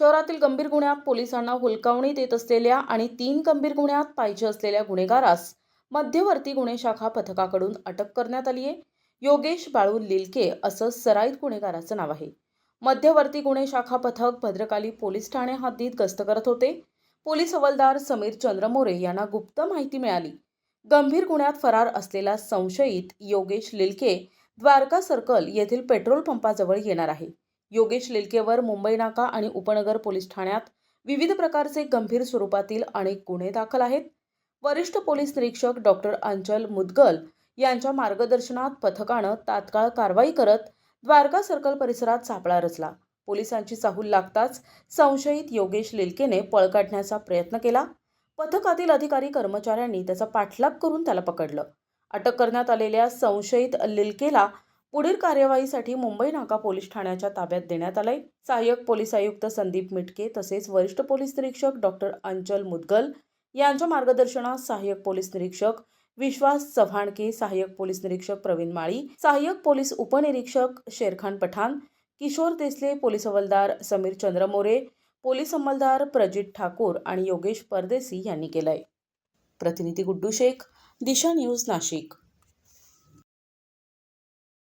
शहरातील गंभीर गुन्ह्यात पोलिसांना हुलकावणी देत असलेल्या आणि तीन गंभीर गुन्ह्यात पाहिजे असलेल्या गुन्हेगारास मध्यवर्ती गुन्हे शाखा पथकाकडून अटक करण्यात आली आहे योगेश बाळू लिलके असं सराईत गुन्हेगाराचं नाव आहे. मध्यवर्ती गुन्हे शाखा पथक भद्रकाली पोलीस ठाणे हद्दीत गस्त करत होते. पोलीस हवालदार समीर चंद्रमोरे यांना गुप्त माहिती मिळाली. गंभीर गुन्ह्यात फरार असलेला संशयित योगेश लिलके द्वारका सर्कल येथील पेट्रोल पंपाजवळ येणार आहे. योगेश लिलकेवर मुंबई नाका आणि उपनगर पोलीस ठाण्यात विविध प्रकारचे गंभीर स्वरूपातील अनेक गुन्हे दाखल आहेत. वरिष्ठ पोलीस निरीक्षक डॉक्टर अंचल मुदगल यांच्या मार्गदर्शनात पथकानं तात्काळ कारवाई करत द्वारका सर्कल परिसरात सापळा रचला. पोलिसांची चाहूल लागताच संशयित योगेश लेलकेने पळ काढण्याचा प्रयत्न केला. पथकातील अधिकारी कर्मचाऱ्यांनी त्याचा पाठलाग करून त्याला पकडलं. अटक करण्यात आलेल्या संशयित लिलकेला पुढील कार्यवाहीसाठी मुंबई नाका पोलीस ठाण्याच्या ताब्यात देण्यात आलंय. सहाय्यक पोलीस आयुक्त संदीप मिटके तसेच वरिष्ठ पोलीस निरीक्षक डॉक्टर अंचल मुदगल यांच्या मार्गदर्शनात सहाय्यक पोलीस निरीक्षक विश्वास चव्हाणके सहाय्यक पोलीस निरीक्षक प्रवीण माळी सहाय्यक पोलीस उपनिरीक्षक शेरखान पठाण किशोर देसले पोलीस हवालदार समीर चंद्रमोरे पोलीस अंमलदार प्रजित ठाकूर आणि योगेश परदेसी यांनी केलंय. प्रतिनिधी गुड्डू शेख दिशा न्यूज नाशिक.